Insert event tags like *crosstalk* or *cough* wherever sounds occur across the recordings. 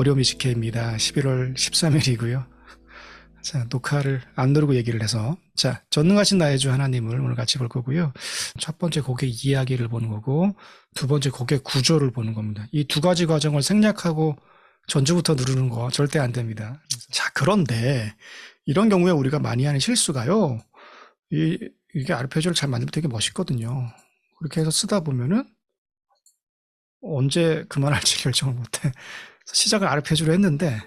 월요미식회입니다. 11월 13일이고요. 자, 녹화를 안 누르고 얘기를 해서 자, 전능하신 나의 주 하나님을 오늘 같이 볼 거고요. 첫 번째 곡의 이야기를 보는 거고 두 번째 곡의 구조를 보는 겁니다. 이 두 가지 과정을 생략하고 전주부터 누르는 거 절대 안 됩니다. 자, 그런데 이런 경우에 우리가 많이 하는 실수가요. 이, 이게 아르페지오를 잘 만들면 되게 멋있거든요. 그렇게 해서 쓰다 보면은 언제 그만할지 *laughs* 결정을 못해. 시작을 아르페지오로 했는데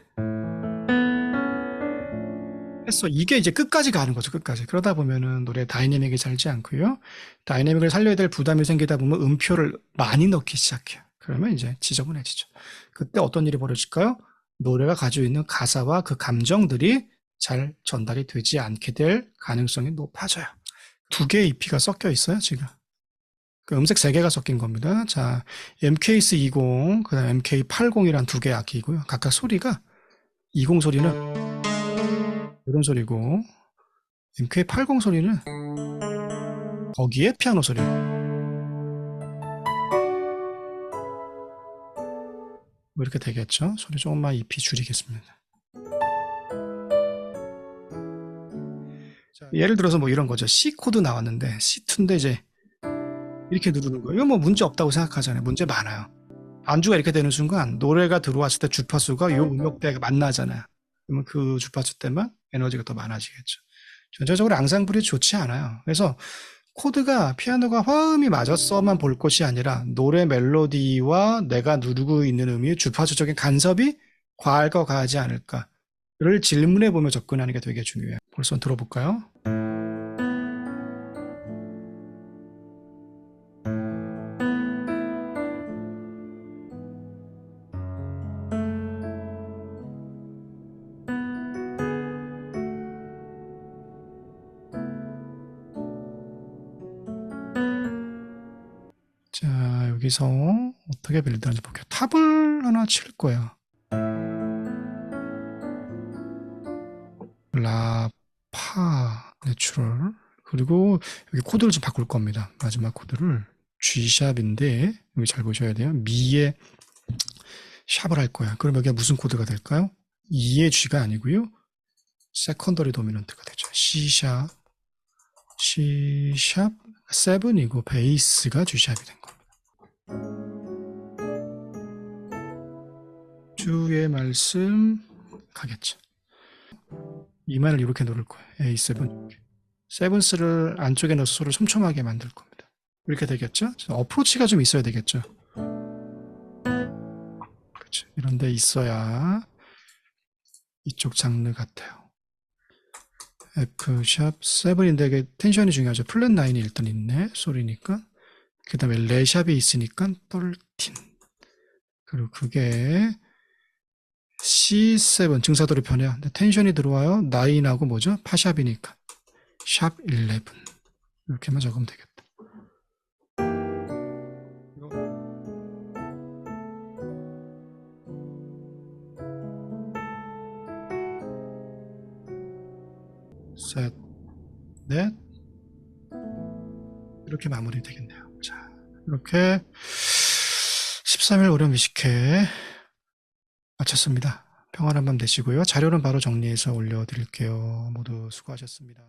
했어. 이게 이제 끝까지 가는 거죠. 끝까지. 그러다 보면은 노래 다이내믹이 살지 않고요. 다이내믹을 살려야 될 부담이 생기다 보면 음표를 많이 넣기 시작해요. 그러면 이제 지저분해지죠. 그때 어떤 일이 벌어질까요? 노래가 가지고 있는 가사와 그 감정들이 잘 전달이 되지 않게 될 가능성이 높아져요. 두 개의 EP가 섞여 있어요, 지금. 그 음색 세 개가 섞인 겁니다. 자, MKS20, 그 다음 MK80이란 두 개의 악기이고요. 각각 소리가 20 소리는 이런 소리고, MK80 소리는 거기에 피아노 소리. 뭐 이렇게 되겠죠? 소리 조금만 EP 줄이겠습니다. 자, 예를 들어서 뭐 이런 거죠. C 코드 나왔는데 C2인데 이제 이렇게 누르는 거예요. 이거 뭐 문제 없다고 생각하잖아요. 문제 많아요. 안주가 이렇게 되는 순간 노래가 들어왔을 때 주파수가 요 음역대가 만나잖아요. 그러면 그 주파수 때만 에너지가 더 많아지겠죠. 전체적으로 앙상블이 좋지 않아요. 그래서 코드가 피아노가 화음이 맞았어만 볼 것이 아니라 노래 멜로디와 내가 누르고 있는 음이 주파수적인 간섭이 과할까 과하지 않을까를 질문해 보며 접근하는 게 되게 중요해요. 벌써 들어볼까요? 여기서 어떻게 빌드하는지 볼게요. 탑을 하나 칠 거야. 라, 파, 내추럴. 그리고 여기 코드를 좀 바꿀 겁니다. 마지막 코드를 G샵인데 여기 잘 보셔야 돼요. 미의 샵을 할 거야. 그럼 여기가 무슨 코드가 될까요? 2의 G가 아니고요. 세컨더리 도미넌트가 되죠. C샵, C샵 7이고 베이스가 G샵이 된 겁니다. 주의 말씀 가겠죠. 이만을 이렇게 누를 거예요. A7 세븐스를 안쪽에 넣어서 소를 촘촘하게 만들 겁니다. 이렇게 되겠죠? 어프로치가 좀 있어야 되겠죠. 그렇죠. 이런 데 있어야 이쪽 장르 같아요. F샵 7인데 이게 텐션이 중요하죠. 플랫 9이 일단 있네. 소리니까. 그 다음에 레샵이 있으니까 떨틴. 그리고 그게 C7 증사도리 편해요. 근데 텐션이 들어와요. 9하고 뭐죠? 파샵이니까. 샵 11. 이렇게만 적으면 되겠다. 셋, 넷. 이렇게 마무리 되겠네요. 자, 이렇게 13일 월요 미식회 마쳤습니다. 평안한 밤 되시고요. 자료는 바로 정리해서 올려드릴게요. 모두 수고하셨습니다.